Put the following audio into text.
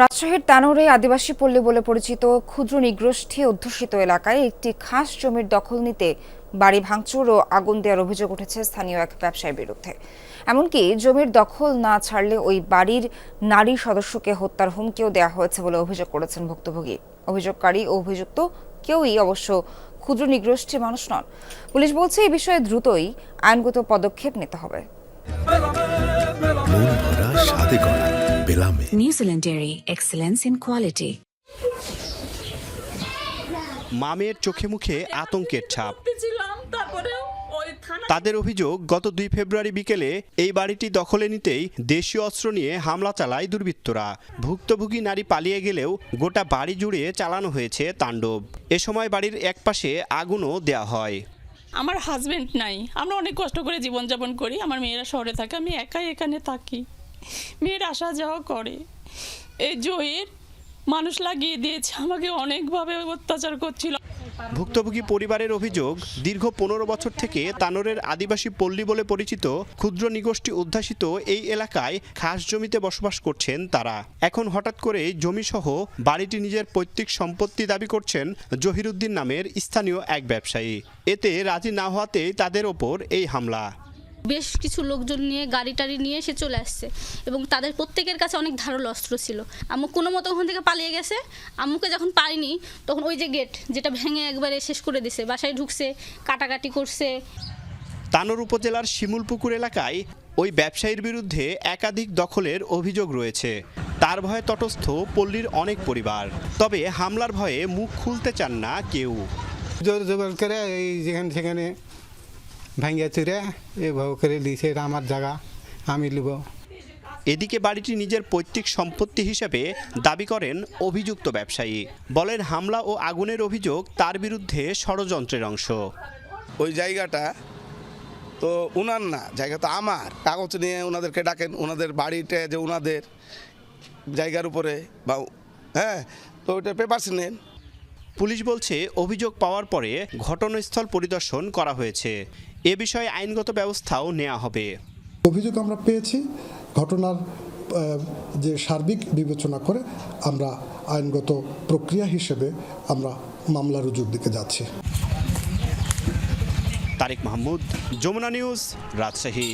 রাজশাহীর তানোরে আদিবাসী পল্লী বলে পরিচিত ক্ষুদ্র নিগ্রোষ্ঠী অধ্যুষিত এলাকায় একটি খাস জমির দখল নিতে বাড়ি ভাঙচুর ও আগুন দেওয়ার অভিযোগ উঠেছে স্থানীয় এক ব্যবসায়ীর বিরুদ্ধে। এমনকি জমির দখল না ছাড়লে ওই বাড়ির নারী সদস্যকে হত্যার হুমকিও দেওয়া হয়েছে বলে অভিযোগ করেছেন ভুক্তভোগী। অভিযোগকারী ও অভিযুক্ত কেউই অবশ্য ক্ষুদ্র নিগ্রোষ্ঠী মানুষ নন। পুলিশ বলছে এই বিষয়ে দ্রুতই আইনগত পদক্ষেপ নিতে হবে। বেলামে। Zealand Dairy, excellence in quality. মামের চোখে মুখে আতঙ্কের ছাপ। ছিলাম তারপরে ওই থানা তাদের অভিযোগ গত দুই ফেব্রুয়ারি বিকেলে এই বাড়িটি দখলে নিতেই দেশীয় অস্ত্র নিয়ে হামলা চালায় দুর্বৃত্তরা। ভুক্তভোগী নারী পালিয়ে গেলেও গোটা বাড়ি জুড়ে চালানো হয়েছে তাণ্ডব। এ সময় বাড়ির একপাশে আগুনও দেয়া হয়। আমার হাজবেন্ড নাই। আমরা অনেক কষ্ট করে জীবনযাপন করি। আমার মেয়েরা শহরে থাকে আমি একাই এখানে থাকি। মেয়ের আসা যাওয়া করে। এই জহির মানুষ লাগিয়ে দিয়েছে, আমাকে অনেকভাবে অত্যাচার করছিল। ভুক্তভোগী পরিবারের অভিযোগ, দীর্ঘ পনেরো বছর থেকে তানোরের আদিবাসী পল্লী বলে পরিচিত ক্ষুদ্র নিগোষ্ঠী অধ্যাসিত এই এলাকায় খাস জমিতে বসবাস করছেন তারা। এখন হঠাৎ করে জমিসহ বাড়িটি নিজের পৈতৃক সম্পত্তি দাবি করছেন জহিরুদ্দিন নামের স্থানীয় এক ব্যবসায়ী। এতে রাজি না হওয়াতেই তাদের ওপর এই হামলা। বেশ কিছু লোকজন নিয়ে গাড়ি টাড়ি নিয়ে সে চলে আসছে এবং তাদের প্রত্যেকের কাছে অনেক ধারালো অস্ত্র ছিল। আম্মু কোনো মতো ওখান থেকে পালিয়ে গেছে। আম্মুকে যখন পারিনি তখন ওই যে গেট যেটা ভেঙে একবারে শেষ করে দিছে বাসায় ঢুকছে কাটাকাটি করছে। তানোর উপজেলার শিমুলপুকুর এলাকায় ওই ব্যবসায়ীর বিরুদ্ধে একাধিক দখলের অভিযোগ রয়েছে। তার ভয়ে তটস্থ পল্লীর অনেক পরিবার। তবে হামলার ভয়ে মুখ খুলতে চান না কেউ। জোর জবর করে এই যেখানে সেখানে ভাঙ্গিয়া চুরে এভাবে করে দিয়েছে এটা আমার জায়গা আমি লিব। এদিকে বাড়িটি নিজের পৈতৃক সম্পত্তি হিসেবে দাবি করেন অভিযুক্ত ব্যবসায়ী। বলেন হামলা ও আগুনের অভিযোগ তার বিরুদ্ধে ষড়যন্ত্রের অংশ। ওই জায়গাটা তো উনার না জায়গা তো আমার। কাগজ নিয়ে ওনাদেরকে ডাকেন ওনাদের বাড়িতে যে ওনাদের জায়গার উপরে বা হ্যাঁ তো ওইটা পেপারস নেন। পুলিশ বলছে অভিযোগ পাওয়ার পরে ঘটনাস্থল পরিদর্শন করা হয়েছে। এ বিষয়ে আইনগত ব্যবস্থাও নেওয়া হবে। অভিযোগ আমরা পেয়েছি ঘটনার যে সার্বিক বিবেচনা করে আমরা আইনগত প্রক্রিয়া হিসেবে আমরা মামলা রুজুর দিকে যাচ্ছি। তারিক মাহমুদ যমুনা নিউজ রাজশাহী।